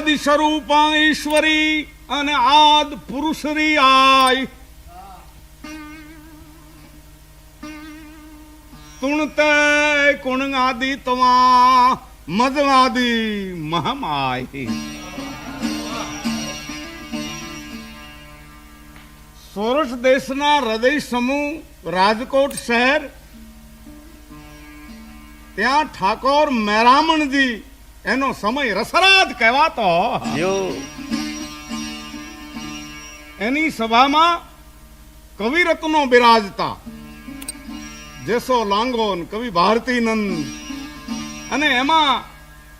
આદિ સ્વરૂપ ઈશ્વરી અને આદ પુરુષરી આય. તુણતે કુણ આદિ તમા મદવાદિ મહમ મહમાય. સોરઠ દેશના હૃદય સમૂહ રાજકોટ શહેર, ત્યાં ઠાકોર મેરામણજી એનો સમય રસરાજ કહેવાતો. એની સભામાં કવિરત્નો બિરાજતા. જેસો લાંગોન કવિ ભારતીનંદ. અને એમાં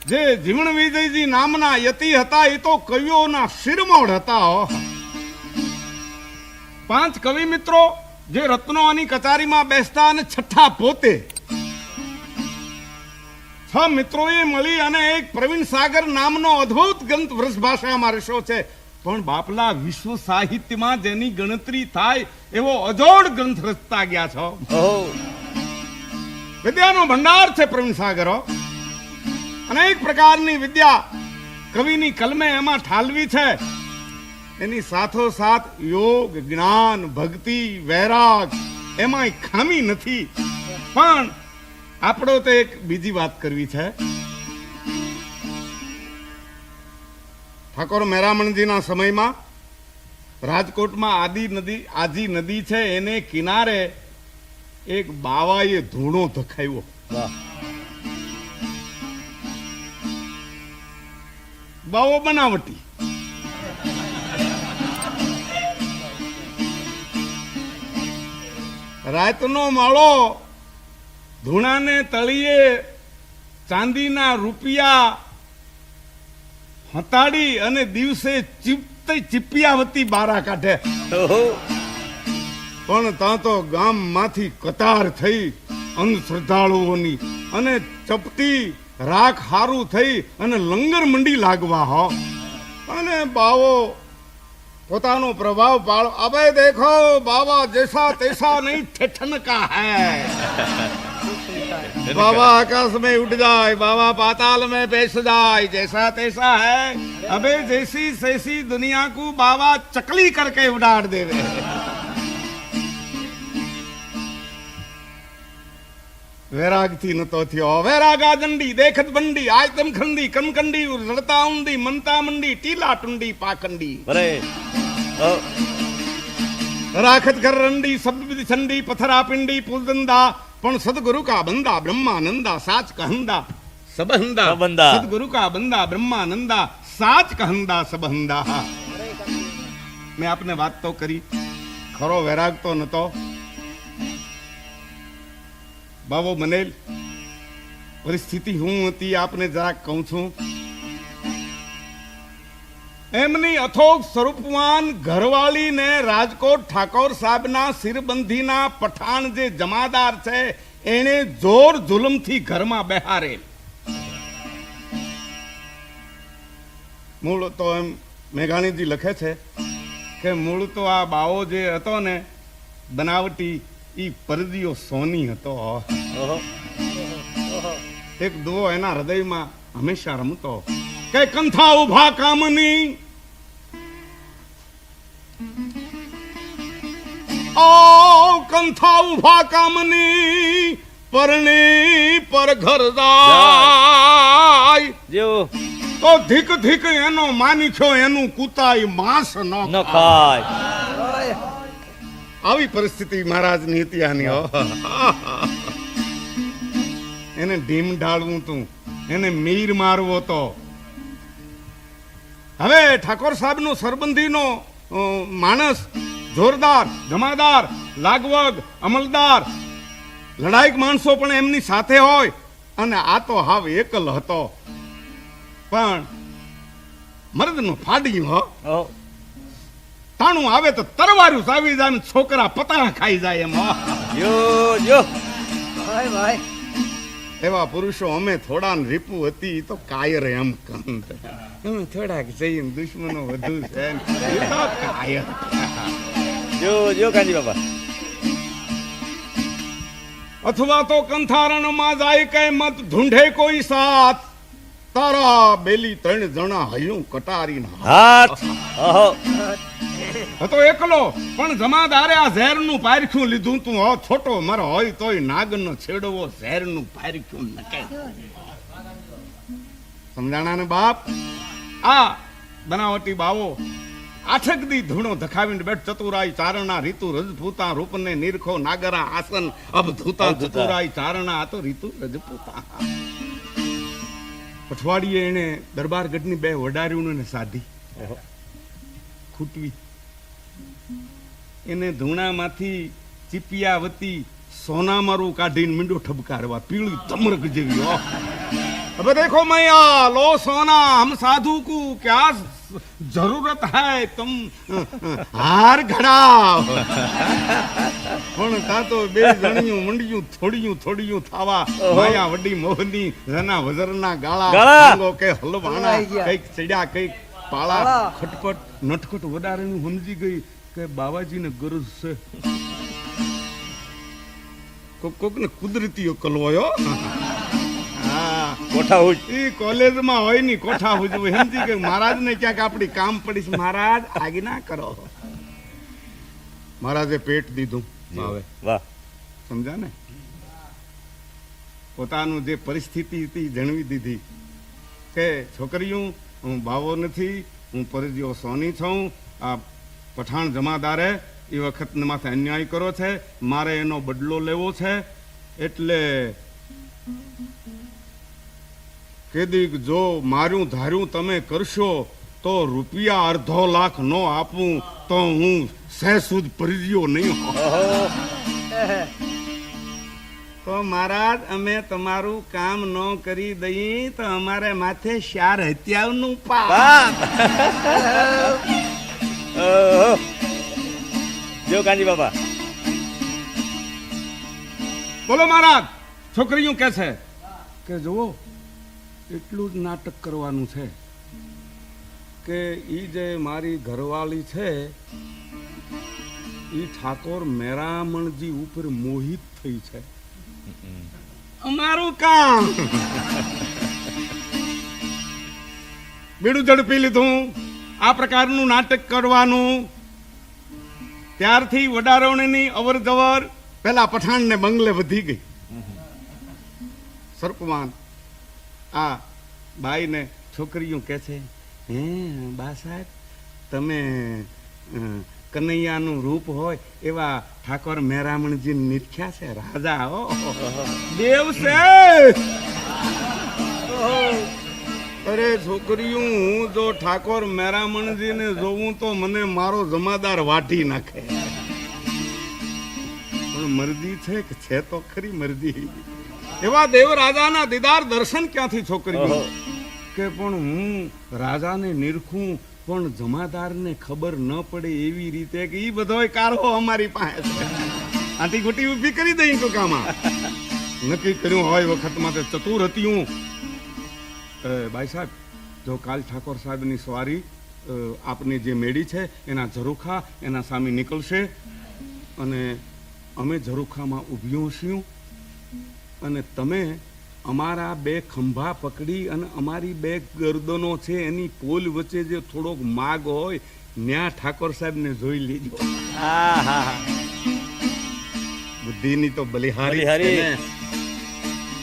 જે જીવણ વિજયજી નામના યતિ હતા એ તો કવિઓના શિરમોડ હતા પાંચ કવિ મિત્રો જે રત્નોની કચારીમાં બેસતા અને છઠ્ઠા પોતે છ મિત્રોએ મળી અને એક પ્રવીણ સાગર નામનો અદ્ભુત ગ્રંથ વૃષ ભાષામાં રચ્યો છે. પણ બાપલા વિશ્વ સાહિત્યમાં જેની ગણતરી થાય એવો અજોડ ગ્રંથ રચતા ગયા છો. વિદ્યાનો ભંડાર છે પ્રવીણ સાગરો અનેક પ્રકારની વિદ્યા કવિની કલમે એમાં ઠાલવી છે. એની સાથો સાથ યોગ જ્ઞાન ભક્તિ વૈરાગ એમાંય ખામી નથી. પણ આપણો તો એક બીજી વાત કરવી છે. ઠાકોર મેરામણજીના સમયમાં રાજકોટમાં આદિ નદી આજી નદી છે એને કિનારે એક બાવાએ ધૂણો ધખાવ્યો. બાવો બનાવટી. રાતનો માળો ધૂણાને તળિયે ચાંદીના રૂપિયા હતાડી અને દિવસે ચીપતી ચીપિયાવતી બારા કાઢે. પણ ત્યાં તો ગામમાંથી કતાર થઈ અંધશ્રદ્ધાળુઓની અને ચપટી રાખ હારું થઈ અને લંગર મંડી લાગવા હો. અને બાવો પોતાનો પ્રભાવ પાડો અબે દેખો બાબા જૈસા તૈસા નહીં ઠેઠન કા હૈ बाबा आकाश में उड़ जाए बाबा पाताल में बैठ जाए जैसा तैसा है अबे जैसी सैसी दुनिया को बाबा चकली करके उड़ाड़ देवे વૈરાગ થી નતો થયો વૈરાગા દંડી દેખત બંડી આયતમ ખંડી કનકંડી રડતા ઊંડી મનતા મંડી ટીલા ટુંડી પાખંડી અરે રાખત કર રંડી શબ્દ વિધિ છંડી પથરા પિંડી પુલદંદા પણ સદગુરુ કા બંદા બ્રહ્માનંદા સાચ કહંદા સબહંદા સબંદા. સદગુરુ કા બંદા બ્રહ્માનંદા સાચ કહંદા સબહંદા મેં આપને વાત તો કરી ખરો વૈરાગ તો નતો બાબો બનેલ પરિસ્થિતિ હું હતી આપને જરાક કહું છું. એમની અથોગ સ્વરૂપવાન ઘરવાળીને રાજકોટ ઠાકોર સાહેબના શિરબંધીના પઠાણ જે જમાદાર છે, એણે જોર જુલમથી ઘરમાં બેહારેલ. મૂળ તો એમ મેઘાણીજી લખે છે કે, મૂળ તો આ બાવો જે હતો ને, બનાવટી ઈ પરદીઓ સોની હતો. એક દો એના હૃદયમાં હંમેશા રમતો. કે કંથા ઊભા કામની? ઓ કંથા ઊભા કામની પરણી પર ઘર જાય. જો તો ધીક ધીક એનો માની છો એનું કૂતાય માંસ ન ખાય. આવી પરિસ્થિતિ મહારાજની હતી આની એને ઢીમ ઢાળવું તું, એને મીર મારવો તો. હવે ઠાકોર સાહેબનો સરબંધીનો માણસ જોરદાર, જમાદાર, લાગવગ, અમલદાર લડાઈક માણસો પણ એમની સાથે હોય, અને આ તો હાવ એકલ હતો. પણ મર્દનું ફાડી હો. તાણું આવે તો તરવારું સાવી જાય ને છોકરા પતા ખાઈ જાય એમ યો યો ભાઈ ભાઈ. એવા પુરુષો અમે થોડા રીપુ હતી તો કાયર એમ કંત અમે થોડાક જઈને દુશ્મનો વધુ છે. કાયર. જો જો કાંજી બાબા અથવા તો કંથારણમાં જાય કે મત ઢૂંઢે કોઈ સાથ. તારા બેલી ત્રણ જણા હયું કટારીના હાથ. હતો એકલો પણ જમાદારે આ ઝેરનું પારખ્યું લીધું તું. હો છોટો મારો હોય તોય નાગનો છેડવો ઝેરનું પારખ્યું નકે સમજાણા ને બાપ? આ બનાવટી બાવો આઠક દી ધૂણો ધખાવીને બેઠ ચતુરાય ચારણા રીતુ રજપૂતા રૂપને નિરખો નાગરા આસન અબધૂતા ચતુરાય ચતુરાઈ ચારણા આ તો રીતુ રજપૂતા. પઠવાડીએ એને દરબારગઢની બે વડારીઓને સાધી. ખૂટવી. એને ધૂણામાંથી ચીપિયાવતી સોનામારું કાઢીને મીંડો ઠબકારવા પીળી ધમરક જેવી હવે દેખો મૈયા લો સોના હમ સાધુ કુ ક્યા જરૂરત હૈ तुम હાર ઘડાવ. પણ તા તો બે જણિયું મંડિયું થોડિયું થોડિયું થાવા માયા વડી મોહની જના વજરના ગાળા ગાળા. કે હલવાણા કંઈક ચડ્યા કંઈક પાળા. ખટપટ નટખટ વધારેનું સમજી ગઈ. કે બાવાજીને ગરજ છે. કોક કોકને કુદરતી કલવાયો? કોઠા ઉજ ઈ કોલેજમાં હોયની કોઠા હુજવું સમજી કે મહારાજને ક્યાંક આપણી કામ પડીશ મહારાજ આજ્ઞા કરો. મહારાજે પેટ દીધું હવે વાહ. સમજા ને? પોતાનું જે પરિસ્થિતિ હતી જણવી દીધી કે છોકરીઓ હું બાવો નથી હું પરજીઓ સોની છું. આ પઠાણ જમાદારે એ વખત માથે અન્યાય કરો છે. મારે એનો બદલો લેવો છે. એટલે કેદીક જો મારું ધાર્યું તમે કરશો તો રૂપિયા અડધો લાખ નો આપું તો હું સહેસુદ પરજીઓ નહીં તો મહારાજ અમે તમારું કામ ન કરી દઈએ તો અમારે માથે શાર હત્યાનું પાપ. જો બાપા. બોલો મહારાજ છોકરીઓ કે છે? કે જુઓ એટલું જ નાટક કરવાનું છે કે ઈ જે મારી ઘરવાળી છે ઈ ઠાકોર મેરામણજી ઉપર મોહિત થઈ છે. અમારું કામ. બીડું ઝડપી લીધું. આ પ્રકારનું નાટક કરવાનું. ત્યારથી વડારવણીની અવર જવર પેલા પઠાણને બંગલે વધી ગઈ. સર્પમાન આ બાઈને છોકરીઓ કે છે હે બા સાહેબ તમે કનૈયાનું રૂપ હોય એવા ઠાકોર મેરામણજી નિરખ્યા છે રાજા હો. દેવ છે! અરે છોકરીયું હું જો ઠાકોર મેરામણજીને જોઉં તો મને મારો જમાદાર વાટી નાખે. પણ મરજી છે કે છે તો ખરી મરજી. એવા દેવ રાજાના દીદાર દર્શન ક્યાંથી છોકરીઓ? કે પણ હું રાજાને નિરખું પણ જમાદારને ખબર ન પડે એવી રીતે કે ઈ બધોય કારો અમારી પાસે છે. આથી ગુટી ઊભી કરી દઈ ટૂંકામાં નક્કી કર્યું હોય વખતમાં તે ચતુર હતી હું. ભાઈ સાહેબ જો કાલ ઠાકોર સાહેબની સવારી આપની જે મેળી છે એના ઝરૂખા એના સામે નીકળશે અને અમે ઝરૂખામાં ઊભ્યું છીએ અને તમે અમારા બે ખંભા પકડી અને અમારી બે ગરદનો છે એની પોલ વચ્ચે જે થોડોક માગ હોય ન્યા ઠાકોર સાહેબને જોઈ લેજો. બુદ્ધિની તો બલિહારી.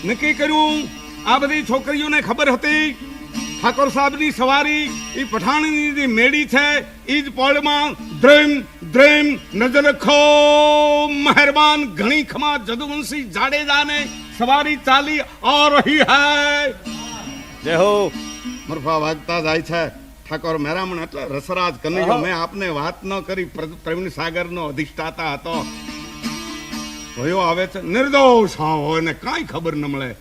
નક્કી કર્યું? આ બધી છોકરીઓને ખબર હતી. ઠાકોર સાહેબની સવારી એ પઠાણની જે મેળી છે એ જ પોળમાં દ્રેમ દ્રેમ નજર રખો મહેરબાન ઘણી ખમા જદુવંશી જાડેજાને સવારી ચાલી આ રહી હૈ. જય હો. મરફા વાગતા જાય છે. ઠાકોર મેરામણ એટલે રસરાજ કનૈયો મેં આપને વાત ન કરી પ્ર- પ્રવીણ સાગરનો અધિષ્ઠાતા હતો. ભયો આવે છે નિર્દોષ હા હોય ને કાંઈ ખબર ન મળે.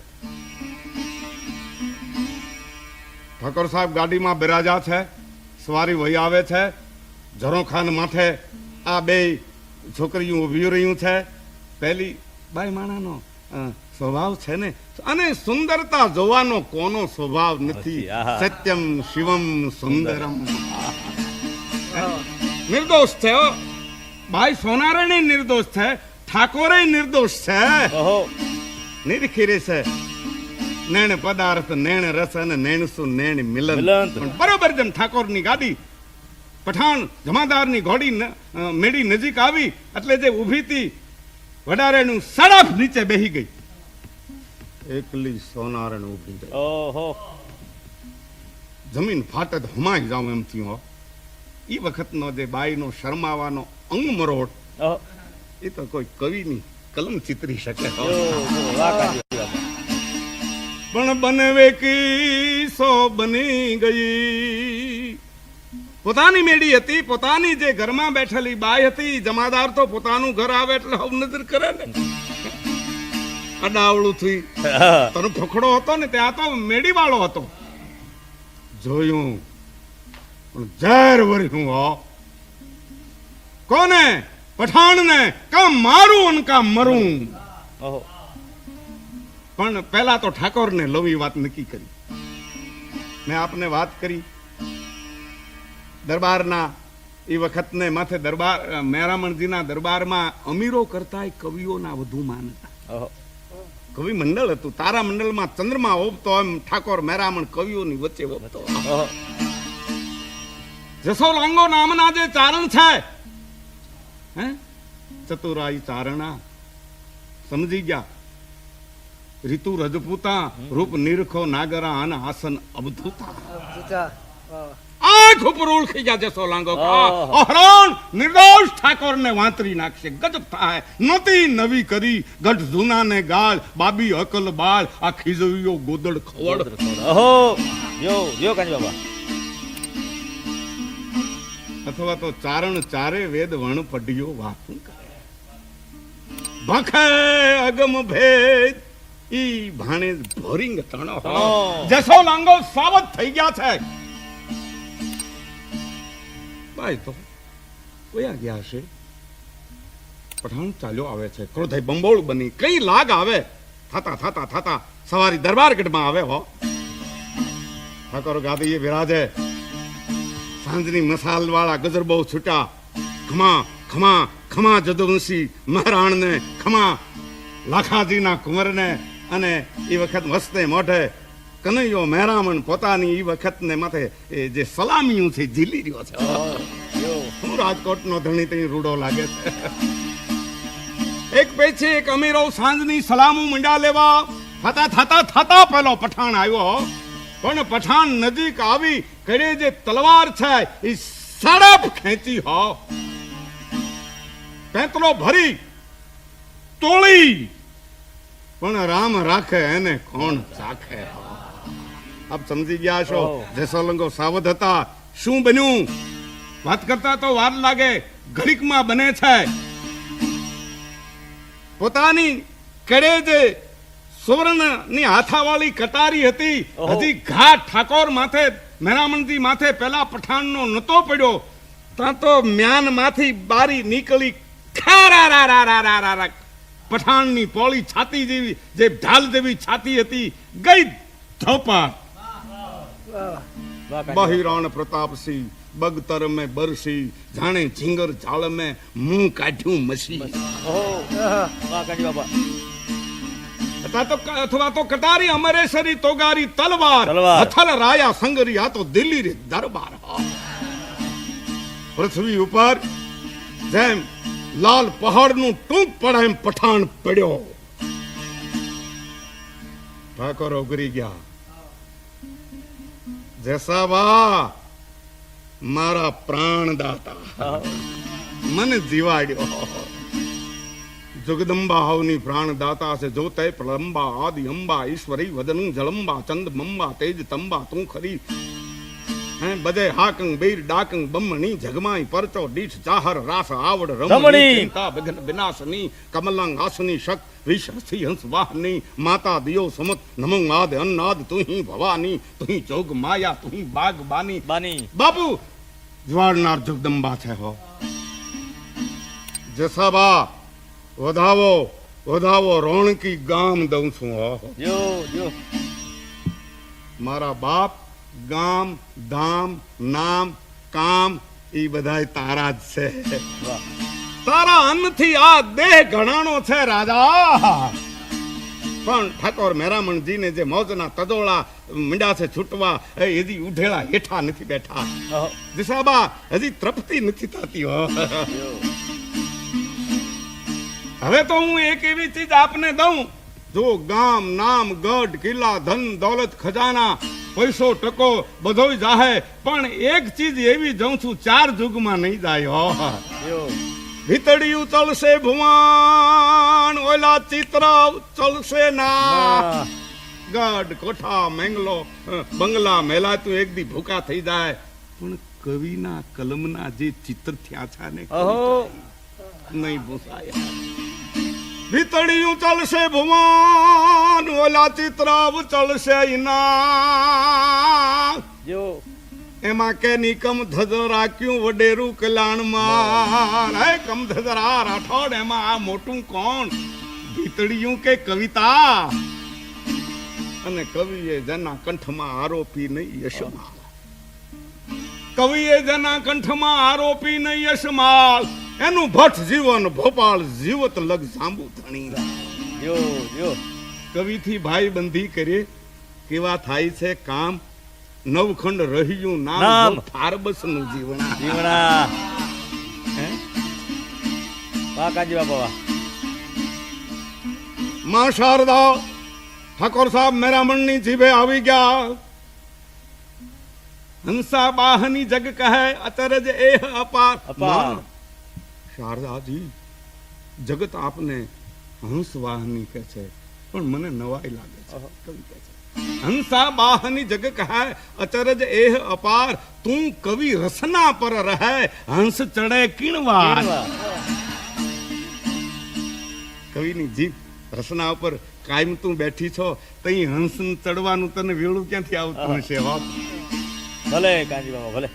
ઠાકોર સાહેબ ગાડીમાં બિરાજા છે સવારી વહી આવે છે ઝરોખાન માથે આ બે છોકરીઓ ઊભી રહ્યું છે. પહેલી બાઈ માણાનો સ્વભાવ છે ને અને સુંદરતા જોવાનો કોનો સ્વભાવ નથી. સત્યમ શિવમ સુંદરમ. નિર્દોષ છે ભાઈ સોનારાયણ નિર્દોષ છે ઠાકોરે નિર્દોષ છે. નિરખીરે નિરખી છે નેણ પદાર્થ નેણ રસ અને નેણસુ નેણ મિલન. પણ બરોબર જેમ ઠાકોરની ગાડી પઠાણ જમાદારની ઘોડી મેડી નજીક આવી એટલે જે ઊભી હતી વડારેનું સડફ નીચે બેહી ગઈ. એકલી સોનારણ ઊભી ગઈ. ઓહો. જમીન ફાટત હમાઈ જાઉં એમ થયું હો. એ વખતનો જે બાઈનો શરમાવાનો અંગ મરોડ એ તો કોઈ કવિની કલમ ચિતરી શકે. પણ બનવે કી સો બની ગઈ. પોતાની મેડી હતી પોતાની જે ઘરમાં બેઠેલી બાઈ હતી જમાદાર તો પોતાનું ઘર આવે એટલે હવ નજર કરે ને. અડાવડું થઈ. તનો ફકડો હતો ને ત્યાં તો મેડી વાળો હતો. જોયું. પણ ઝેર વર્યું હો કોને? પઠાણ ને કા મારું અને કા મરું? ઓહો. પણ પહેલા તો ઠાકોરને લવી વાત નક્કી કરી. મેં આપને વાત કરી. દરબારના એ વખતને માથે દરબાર મેરામણજીના દરબારમાં અમીરો કરતા કવિઓના વધુ માન હતા. કવિ મંડળ હતું. તારા મંડળમાં ચંદ્રમા ઓપતો એમ ઠાકોર મેરામણ કવિઓની વચ્ચે ઓપતો જસો લાંગો નામના જે ચારણ છે હે? ચતુરાઈ ચારણા. સમજી ગયા. ઋતુ રજપૂતા રૂપ નિરખો નાગરા અને આસન અબધૂતા આંખ ઉપર ઓળખી ગયા જસો લાંગો અહરણ નિર્દોષ ઠાકોર ને વાંતરી નાખશે ગજબ થાય નતી નવી કરી ગઢ જૂના ને ગાળ બાબી અકલ બાળ આ ખીજવીઓ ગોદડ ખવડ ઓહો યો યો કાનજી બાબા અથવા તો ચારણ ચારે વેદ વણ પડ્યો વાતું કરે ભખે અગમ ભેદ ઈ ભાણે ભોરિંગ તણો. જસો લાંગો સાવત થઈ ગયા છે. ભાઈ તો કોયા ગયા છે. પઠાણ ચાલ્યો આવે છે. ક્રોધે બંબોળ બની. કઈ લાગ આવે? થાતા થાતા થાતા. સવારી દરબારગઢમાં આવે હો. ઠાકોર ગાદીએ બિરાજે સાંજની મસાલ વાળા ગજર બહુ છૂટા. ખમા ખમા ખમા જદુવંશી મહારાણને ખમા લાખાજીના કુંવરને. અને એ વખત વસ્તે મોઢે કનૈયો મહેરામણ પોતાની એ વખતને માથે એ જે સલામીયું છે ઝીલી રહ્યો છે. હું રાજકોટનો ધણી તઈ રૂડો લાગે છે? એક પેછી એક અમીરો સાંજની સલામું મંડા લેવા થતા થતા થતા પેલો પઠાણ આવ્યો પણ પઠાણ નજીક આવી કરે જે તલવાર છે એ સડપ ખેંચી હો. પેંતલો ભરી તોળી પણ રામ રાખે એને કોણ ચાખે? આપ સમજી ગયા છો ઓહ. સાવધ હતા. શું બન્યું? વાત કરતા તો વાર લાગે ઘડીકમાં બને છે. પોતાની કડે જે સુવર્ણની હાથાવાળી કટારી હતી. હજી ઘા ઠાકોર માથે મેરામણજી માથે પેલા પઠાણનો નતો પડ્યો. ત્યાં તો મ્યાનમાંથી બારી નીકળી ખારા રા રા રા રા રા પઠાણની પોળી છાતી જેવી જે ઢાલ જેવી છાતી હતી ગઈ ધોપા બહિરાણ પ્રતાપસિંહ બગતર મે બરસી જાણે ઝીંગર ઝાળ મે મું કાઢ્યું મસી. બાપા અથવા તો અથવા તો કટારી અમરેશરી તોગારી તલવાર. હથલ રાયા સંગરી આ તો દિલ્હી રે દરબાર. પૃથ્વી ઉપર જેમ લાલ પહાડનું ટૂંક પડે એમ પઠાણ પડ્યો. ઠાકોર ઉગરી ગયા. જેસાબા મારા પ્રાણદાતા, મને જીવાડ્યો. જગદંબા હવની પ્રાણ દાતા છે જોતે પ્રલંબા આદિ અંબા, ઈશ્વરી, વદન, જળંબા, ચંદ, મંબા, તેજ, તંબા, તું ખરી. બધે હાકંગ બીર ડાકંગ બમણી જગમાઈ પરચો દીઠ ચાહર રાસ આવડ રમણી. ચિંતા વિઘ્ન વિનાશની કમલંગ હાસની શક વિશ્વસી હંસ વાહની માતા દિયો સમત નમો આદ અન્નાદ તુહી ભવાની તુહી જોગ માયા તુહી બાગ બાની. બાની. બાપુ! જ્વાળનાર જગદંબા છે હો. જસાબા વધાવો વધાવો રોણકી ગામ દઉં છું હો. જો જો. મારા બાપ ગામ ધામ નામ કામ એ બધા તારા જ છે. તારા અન્નથી આ દેહ ઘણાનો છે રાજા. પણ ઠાકોર મેરામણજીને જે મોજના તજોળા મીંડા છે છૂટવા હજી ઉઢેલા હેઠા નથી બેઠા. દિશાબા હજી તૃપ્તિ નથી થતી હો. હવે તો હું એક એવી ચીજ આપને દઉં. જો ગામ નામ ગઢ કિલ્લા ધન દોલત ખજાના પૈસો ટકો બધોય જાહે પણ એક ચીજ એવી જઉં છું ચાર જુગમાં નહીં જાય હો. ભીતડિયું ચલશે ભુવાન ઓલા ચિત્ર ચલશે ના. ના. ગઢ કોઠા મેંગલો બંગલા મેલા તું એક દી ભૂકા થઈ જાય. પણ કવિના કલમના જે ચિત્ર થયા છે ને નહીં ભૂસાયા. ભીતડિયું ચલશે ભુવાન ઓલા ચિત્રાવ ચલશે ઇના જો. એમાં કે નિકમ ધજ રાખ્યું વડેરું કલ્યાણમાં હે કમ ધજરા રાઠોડ એમાં આ મોટું કોણ? ભીતડિયું કે કવિતા? અને કવિએ જેના કંઠમાં આરોપી નહીં યશમાલ. કવિએ જેના કંઠમાં આરોપી નહીં યશમાલ. એનું ભટ્ટ જીવન ભોપાલ જીવત લગ જાંબુ ધણી જો જો. કવિથી ભાઈ બંધી કરે કેવા થાય છે કામ? નવખંડ રહ્યું નામ નામ. ફારબસનું જીવન. જીવણા. હે? વાહ કાજી બાપા વાહ. માં શારદા ઠાકોર સાહેબ મેરામણની જીભે આવી ગયા. હંસા બાહની જગ કહે અચરજ એહ અપાર. અપાર. શારદાજી જગત આપને હંસ વાહની કહે છે પણ મને નવાઈ લાગે છે. કવિ કહે છે? હંસા બાહની જગ કહે અચરજ એહ અપાર તું કવિ રસના પર રહે હંસ ચડે કિણવાર કવિની જીભ રસના ઉપર કાયમ તું બેઠી છો તઈ હંસ ચડવાનું તને વેળું ક્યાંથી આવતું હશે હો? ભલે કાજી ભલે.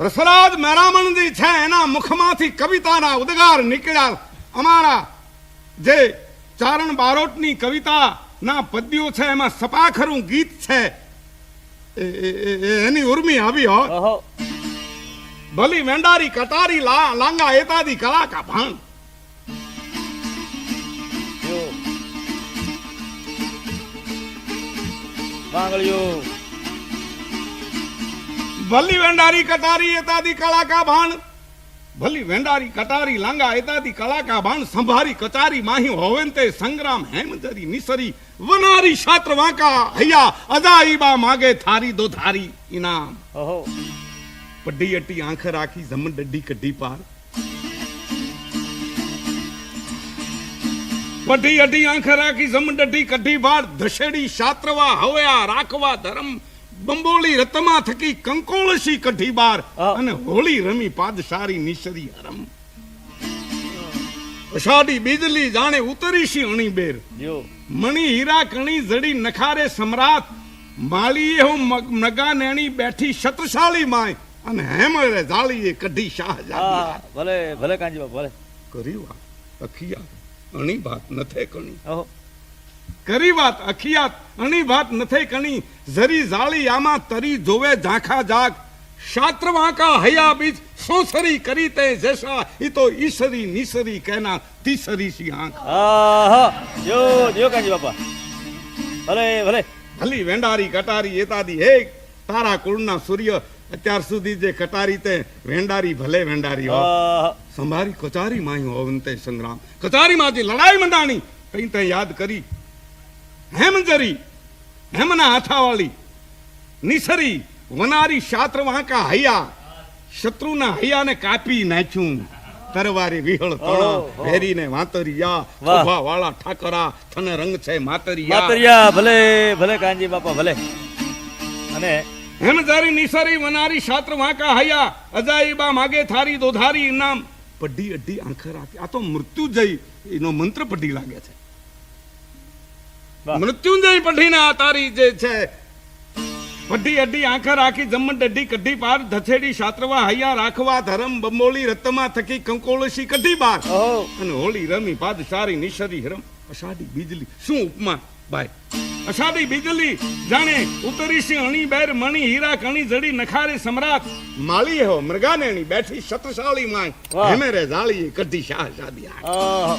રસરાજ મેરામણજી છે એના મુખમાંથી કવિતાના ઉદ્ગાર નીકળ્યા. અમારા જે ચારણ બારોટની કવિતાના પદ્યો છે એમાં સપાખરું ગીત છે. એની ઉર્મી આવી હો. ભલી વેંડારી કટારી લાંગા એતાદી કલા કા ભાણ. જો વાંગળિયું ભલી વેંડારી કટારી એતાદી કલા કા ભાણ. ભલી વેંડારી કટારી લાંગા એતાદી કલા કા ભાણ. સંભારી કચારી માહી હોવેન તે સંગ્રામ હેમજરી નિસરી વનારી શાત્ર વાંકા હૈયા અજાઈબા માગે થારી દો ધારી ઇનામ. ઓહો. પડી અટી આંખ રાખી જમન ડડી કઢી પાર. પઢી અટી આંખ રાખી જમન ડડી કઢી પાર. ધસેડી શાત્રવા હવયા રાખવા ધરમ બંબોળી રતમાં થકી કંકોળસી કઢી બાર અને હોળી રમી પાદશારી નિસરી હરમ. અષાઢી બીજલી જાણે ઉતરીશી અણી બેર. મણી હીરા કણી જડી નખારે સમ્રાટ. માલીએ હું મગ- નગા નેણી બેઠી શતશાળી માય. અને હેમરે જાળીએ કઢી શાહજાદી હા ભલે ભલે કાંજી ભલે. કરી વાત અખિયા અણી ભાત નથે કણી. કરી વાત અખિયાત અણી ભાત નથી કણી. ઝરી ઝાળી આમાં તરી જોવે ઝાંખા જાગ શાસ્ત્ર વાંકા હયા બીજ સોસરી કરી તે જેસા? ઈ તો ઈસરી નિસરી કહેના તીસરી સી આંખ. આહા જો જો કાજી બાપા. ભલે ભલે. ભલી વેંડારી કટારી એતાદી હે તારા કુળના સૂર્ય અત્યાર સુધી જે કટારી તે વેંડારી ભલે વેંડારી હો સંભારી કચારી માઈ હોવંતે સંગ્રામ. કચારી માંથી લડાઈ મંડાણી કઈ તે યાદ કરી હેમજરી હેમના હાથાવાળી નિસરી વનારી શાત્ર વાંકા હૈયા શત્રુના હૈયાને કાપી નાખ્યું. તરવારી વિહળ તણા ભેરીને વાતરિયા. ખોભા વાળા ઠાકરા થને રંગ છે માતરિયા. માતરિયા ભલે ભલે કાંજી બાપા ભલે. અને હેમજારી નિસારી વનારી શાત્ર વાંકા હૈયા અજાઈબા માગે થારી દોધારી ઇનામ. પઢી અઢી આંખર આ તો મૃત્યુજય એનો મંત્ર પઢી લાગે છે. મૃત્યુંજય પઢીને તારી જે છે વઢી અઢી આંખ રાખી જમણ ડઢી કઢી પાર ધછેડી શાત્રવા હૈયા રાખવા ધરમ બમોલી રતમા થકી કંકોળશી કઢી બાર. અને હોળી રમી પાદશારી નિશરી હરમ અષાઢી બીજલી. શું ઉપમા ભાઈ? અષાઢી બીજલી જાણે ઉતરીશી અણી બેર મણી હીરા કણી જડી નખારે સમ્રાટ. માળી હો મૃગાનેણી બેઠી શતશાળી માય. હેમે રે જાળી કઢી શાહ શાદી આ.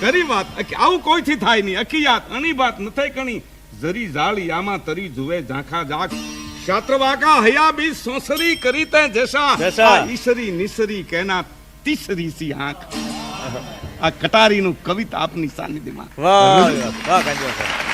કરી વાત આવું કોઈથી થાય નહીં અકિયાત અણી વાત નથી કણી જરી જાળી આમાં તરી જુએ ઝાંખા ઝાંખ શાત્રવાકા હયા બી સોસરી કરી તે જૈસા જૈસા. ઈસરી નિસરી કેના તીસરી સી આંખ આ કટારીનું કવિતા આપની સાનિધ્યમાં વાહ વાહ કાંજી